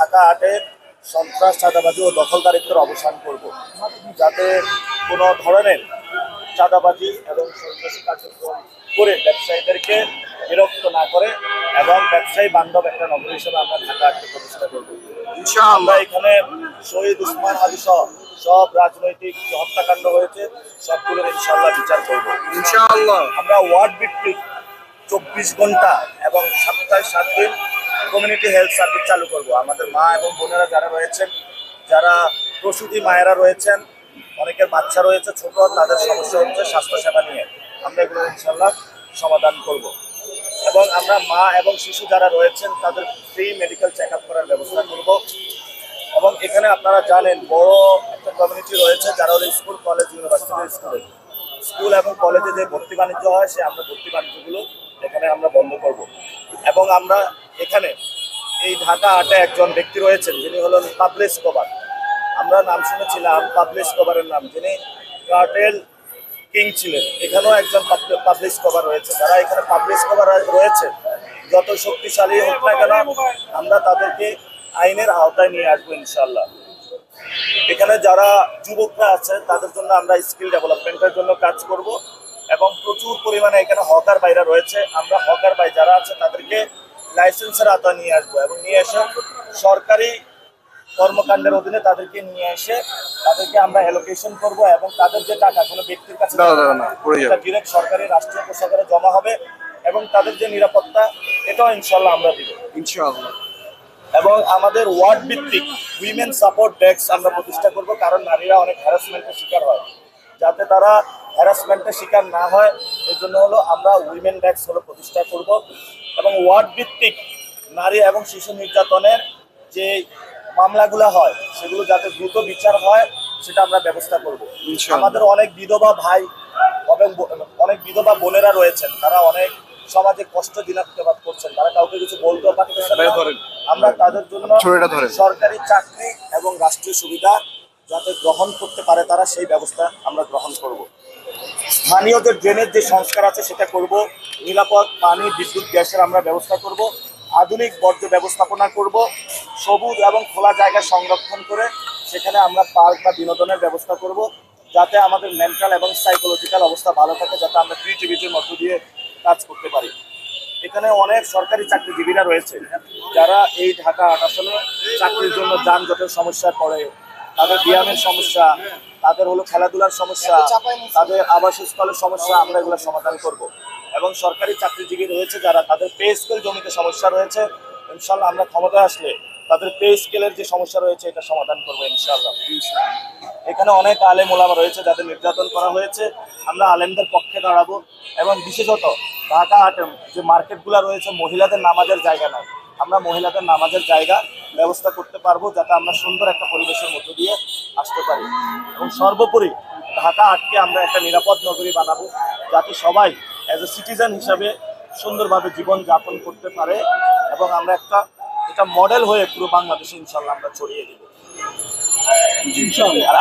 ঢাকা হাটের সন্ত্রাস চাঁদাবাজি ও দখলদারিত্বের অবসান করব। যাতে কোনো ধরনের চাঁদাবাজি এবং সন্ত্রাসী কার্যক্রম করে ব্যবসায়ীদেরকে বিরক্ত না করে এবং ব্যবসায়ী বান্ধব একটা নগর হিসেবে আমরা ঢাকা হাটকে প্রতিষ্ঠা করব। আমরা এখানে শহীদ উসমান হাদি সহ সব রাজনৈতিক যে হত্যাকাণ্ড হয়েছে সবগুলোর ইনশাল্লাহ বিচার করব। ইনশাআল্লাহ। আমরা ওয়ার্ড ভিত্তিক চব্বিশ ঘণ্টা এবং সপ্তাহে সাত দিন কমিউনিটি হেলথ সার্ভিস চালু করব। আমাদের মা এবং বোনেরা যারা রয়েছেন, যারা প্রসূতি মায়েরা রয়েছেন, অনেকের বাচ্চা রয়েছে, ছোট, তাদের সমস্যা হচ্ছে স্বাস্থ্যসেবা নিয়ে। আমরা এগুলো ইনশাল্লাহ সমাধান করব। এবং আমরা মা এবং শিশু যারা রয়েছেন, তাদের ফ্রি মেডিকেল চেক করার ব্যবস্থা করব। এবং এখানে আপনারা জানেন, বড় একটা কমিউনিটি রয়েছে, যারা হলো স্কুল কলেজ ইউনিভার্সিটি স্কুলে স্কুল এবং কলেজে যে ভর্তি বাণিজ্য হয়, সে আমরা ভর্তি বাণিজ্যগুলো এখানে আমরা বন্ধ করব। এবং আমরা এখানে এই ঢাকা আটে একজন ব্যক্তি রয়েছেন, যিনি হলেন পাবলিশ কভার। আমরা নাম শুনেছিলাম পাবলিশ কভারের নাম, যিনি কার্টেল কিং ছিলেন। এখানেও একজন পাবলিশ কভার রয়েছে। যারা এখানে পাবলিশ কভার রয়েছে, যত শক্তিশালী হোক না কেন, আমরা তাদেরকে আইনের আওতায় নিয়ে আসব ইনশাল্লাহ এখানে যারা যুবকরা আছে, তাদের জন্য আমরা স্কিল ডেভেলপমেন্টের জন্য কাজ করব এবং প্রচুর পরিমাণে এখানে হকার বাইরা রয়েছে। আমরা হকার বাই যারা আছে, তাদেরকে লাইসেন্সের আওতায় নিয়ে আসব এবং নিয়ে এসে সরকারি কর্মকাণ্ডের অধীনে তাদেরকে নিয়ে এসে তাদেরকে আমরা অ্যালোকেশন করব এবং তাদের যে টাকা কোনো ব্যক্তির কাছে ডিরেক্ট সরকারি রাষ্ট্রীয় কোষাগারে জমা হবে এবং তাদের যে নিরাপত্তা এটাও ইনশাল্লাহ আমরা দিব। ইনশাআল্লাহ। এবং আমাদের ওয়ার্ড ভিত্তিক উইমেন সাপোর্ট ডেস্ক আমরা প্রতিষ্ঠা করব কারণ নারীরা অনেক হ্যারাসমেন্টের শিকার হয়। যাতে তারা হ্যারাসমেন্টের শিকার না হয় এই জন্য হলো আমরা উইমেন ডেস্ক হলো প্রতিষ্ঠা করব। এবং ওয়ার্ড ভিত্তিক নারী এবং শিশু নির্যাতনের যে মামলাগুলো হয় সেগুলো যাতে দ্রুত বিচার হয় সেটা আমরা ব্যবস্থা করব। আমাদের অনেক বিধবা ভাই এবং অনেক বিধবা বোনেরা রয়েছেন তারা অনেক সমাজে কষ্ট দিনাতিপাত করছেন তারা কাউকে কিছু বলতেও পারতেছেন। আমরা তাদের জন্য সরকারি চাকরি এবং রাষ্ট্রীয় সুবিধা যাতে গ্রহণ করতে পারে তারা সেই ব্যবস্থা আমরা গ্রহণ করব। স্থানীয় যে ড্রেনের যে সংস্কার আছে সেটা করব, নিরাপদ পানি, বিদ্যুৎ, গ্যাসের আমরা ব্যবস্থা করব, আধুনিক বর্জ্য ব্যবস্থাপনা করব, সবুজ এবং খোলা জায়গা সংরক্ষণ করে সেখানে আমরা পার্ক বা বিনোদনের ব্যবস্থা করব, যাতে আমাদের মেন্টাল এবং সাইকোলজিক্যাল অবস্থা ভালো থাকে, যাতে আমরা ক্রিয়েটিভিটির মধ্য দিয়ে কাজ করতে পারি। এখানে অনেক সরকারি চাকরিজীবীরা রয়েছে, যারা এই ঢাকা আসলে চাকরির জন্য যানজটের সমস্যা পড়ে, তাদের ব্যায়ামের সমস্যা তাদের হলো খেলাধুলার সমস্যা তাদের আবাসস্থলের সমস্যা আমরা এগুলো সমাধান করব। এবং সরকারি চাকরিজীবী রয়েছে যারা তাদের পে স্কেল জমিতে সমস্যা রয়েছে ইনশাল্লাহ আমরা ক্ষমতায় আসলে তাদের পে স্কেলের যে সমস্যা রয়েছে এটা সমাধান করব ইনশাল্লাহ এখানে অনেক আলেম ওলামা রয়েছে যাদের নির্যাতন করা হয়েছে। আমরা আলেমদের পক্ষে দাঁড়াবো। এবং বিশেষত ঢাকা যে মার্কেটগুলো রয়েছে মহিলাদের নামাজের জায়গা নাই। আমরা মহিলাদের নামাজের জায়গা ব্যবস্থা করতে পারব যাতে আমরা সুন্দর একটা পরিবেশের মধ্য দিয়ে আসতে পারি। এবং সর্বোপরি ঢাকা আটকে আমরা একটা নিরাপদ নগরী বানাবো যাতে সবাই অ্যাজ এ সিটিজেন হিসাবে সুন্দরভাবে জীবন যাপন করতে পারে এবং আমরা একটা এটা মডেল হয়ে পুরো বাংলাদেশে ইনশাল্লাহ আমরা ছড়িয়ে দিব। আর